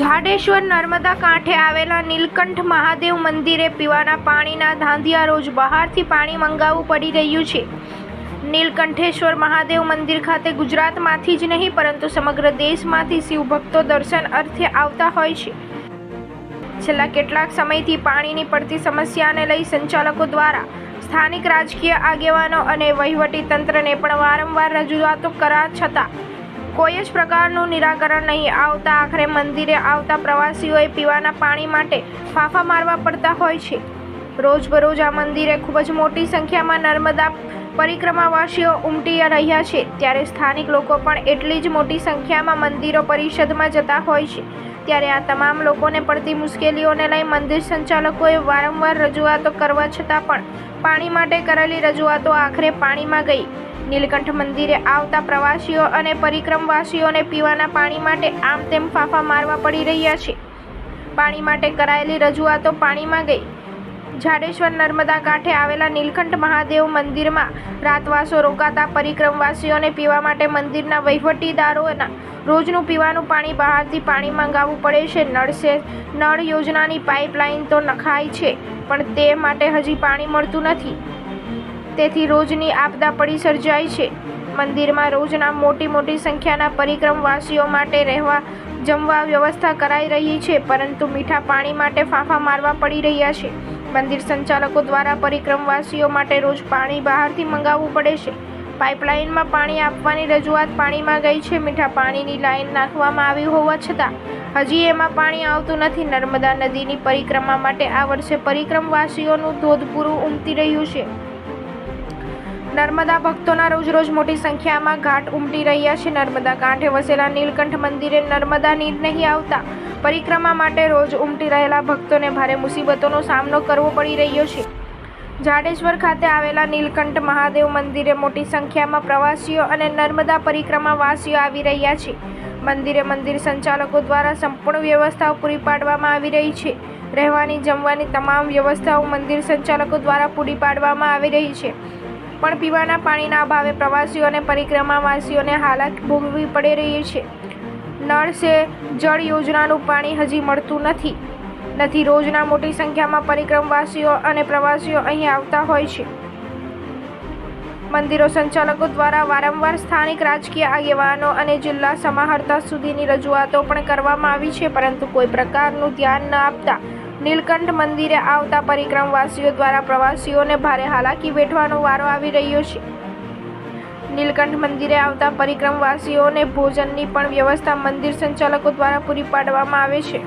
જાડેશ્વર નર્મદા કાંઠે આવેલા નીલકંઠ મહાદેવ મંદિરે પીવાના પાણીના ધાંધિયા રોજ બહારથી પાણી મંગાવવું પડી રહ્યું છે. નીલકંઠેશ્વર મહાદેવ મંદિર ખાતે ગુજરાતમાંથી જ નહીં, પરંતુ સમગ્ર દેશમાંથી શિવભક્તો દર્શન અર્થે આવતા હોય છે. છેલ્લા કેટલાક સમયથી પાણીની પડતી સમસ્યાને લઈ સંચાલકો દ્વારા સ્થાનિક રાજકીય આગેવાનો અને વહીવટી તંત્રને પણ વારંવાર રજૂઆતો કરા છતાં કોઈ જ પ્રકારનું નિરાકરણ નહીં આવતા. આખરે મંદિરે આવતા પ્રવાસીઓએ પીવાના પાણી માટે ફાંફા મારવા પડતા હોય છે. રોજબરોજ આ મંદિરે ખૂબ જ મોટી સંખ્યામાં નર્મદા પરિક્રમાવાસીઓ ઉમટી રહ્યા છે. ત્યારે સ્થાનિક લોકો પણ એટલી જ મોટી સંખ્યામાં મંદિરો પરિષદમાં જતા હોય છે. ત્યારે આ તમામ લોકોને પડતી મુશ્કેલીઓને લઈ મંદિર સંચાલકોએ વારંવાર રજૂઆતો કરવા છતાં પણ પાણી માટે કરેલી રજૂઆતો આખરે પાણીમાં ગઈ. નીલકંઠ મંદિરે આવતા પ્રવાસીઓ અને પરિક્રમવાસીઓને પીવાના પાણી માટે આમ તેમ ફાંફા મારવા પડી રહ્યા છે. પાણી માટે કરાયેલી રજૂઆતો પાણીમાં ગઈ. જાડેશ્વર નર્મદા કાંઠે આવેલા નીલકંઠ મહાદેવ મંદિરમાં રાતવાસો રોકાતા પરિક્રમવાસીઓને પીવા માટે મંદિરના વહીવટીદારોના રોજનું પીવાનું પાણી બહારથી પાણી મંગાવવું પડે છે. નળસે, નળ યોજનાની પાઇપલાઇન તો નખાય છે, પણ તે માટે હજી પાણી મળતું નથી. તેથી રોજની આપદા પડી સર્જાય છે. મંદિરમાં રોજના મોટી મોટી સંખ્યાના પરિક્રમવાસીઓ માટે રહેવા જમવા વ્યવસ્થા કરાઈ રહી છે, પરંતુ મીઠા પાણી માટે ફાંફા મારવા પડી રહ્યા છે. મંદિર સંચાલકો દ્વારા પરિક્રમવાસીઓ માટે રોજ પાણી બહારથી મંગાવવું પડે છે. પાઇપલાઇનમાં પાણી આપવાની રજૂઆત પાણીમાં ગઈ છે. મીઠા પાણીની લાઈન નાખવામાં આવી હોવા છતાં, હજી એમાં પાણી આવતું નથી. નર્મદા નદીની પરિક્રમા માટે આ વર્ષે પરિક્રમવાસીઓનું ધોધ પૂરું ઉમટી રહ્યું છે. નર્મદા ભક્તોના રોજ રોજ મોટી સંખ્યામાં ઘાટ ઉમટી રહ્યા છે. નર્મદા કાંઠે વસેલા નીલકંઠ મંદિરે નર્મદા નીર નહીં આવતા. પરિક્રમા માટે રોજ ઉમટી રહેલા ભક્તોને ભારે મુસીબતોનો સામનો કરવો પડી રહ્યો છે. જાડેશ્વર ખાતે આવેલા નીલકંઠ મહાદેવ મંદિરે મોટી સંખ્યામાં પ્રવાસીઓ અને નર્મદા પરિક્રમા વાસીઓ આવી રહ્યા છે. મંદિરે મંદિર સંચાલકો દ્વારા સંપૂર્ણ વ્યવસ્થાઓ પૂરી પાડવામાં આવી રહી છે. રહેવાની, જમવાની તમામ વ્યવસ્થાઓ મંદિર સંચાલકો દ્વારા પૂરી પાડવામાં આવી રહી છે. પણ પીવાના પાણીના અભાવે પ્રવાસીઓ અને પરિક્રમાવાસીઓને હાલાત ભોગવવી પડી રહી છે. નળ સે જળ યોજનાનું પાણી હજી મળતું નથી. નથી, રોજના મોટી સંખ્યામાં પરિક્રમવાસીઓ અને પ્રવાસીઓ અહીં આવતા હોય છે. મંદિરો સંચાલકો દ્વારા વારંવાર સ્થાનિક રાજકીય આગેવાનો અને જિલ્લા સમાહર્તા સુધીની રજૂઆતો પણ કરવામાં આવી છે, પરંતુ કોઈ પ્રકારનું ધ્યાન ન આપતા નીલકંઠ મંદિરે આવતા પરિક્રમવાસીઓ દ્વારા પ્રવાસીઓને ભારે હાલાકી વેઠવાનો વારો આવી રહ્યો છે. નીલકંઠ મંદિરે આવતા પરિક્રમવાસીઓને ભોજનની પણ વ્યવસ્થા મંદિર સંચાલકો દ્વારા પૂરી પાડવામાં આવે છે.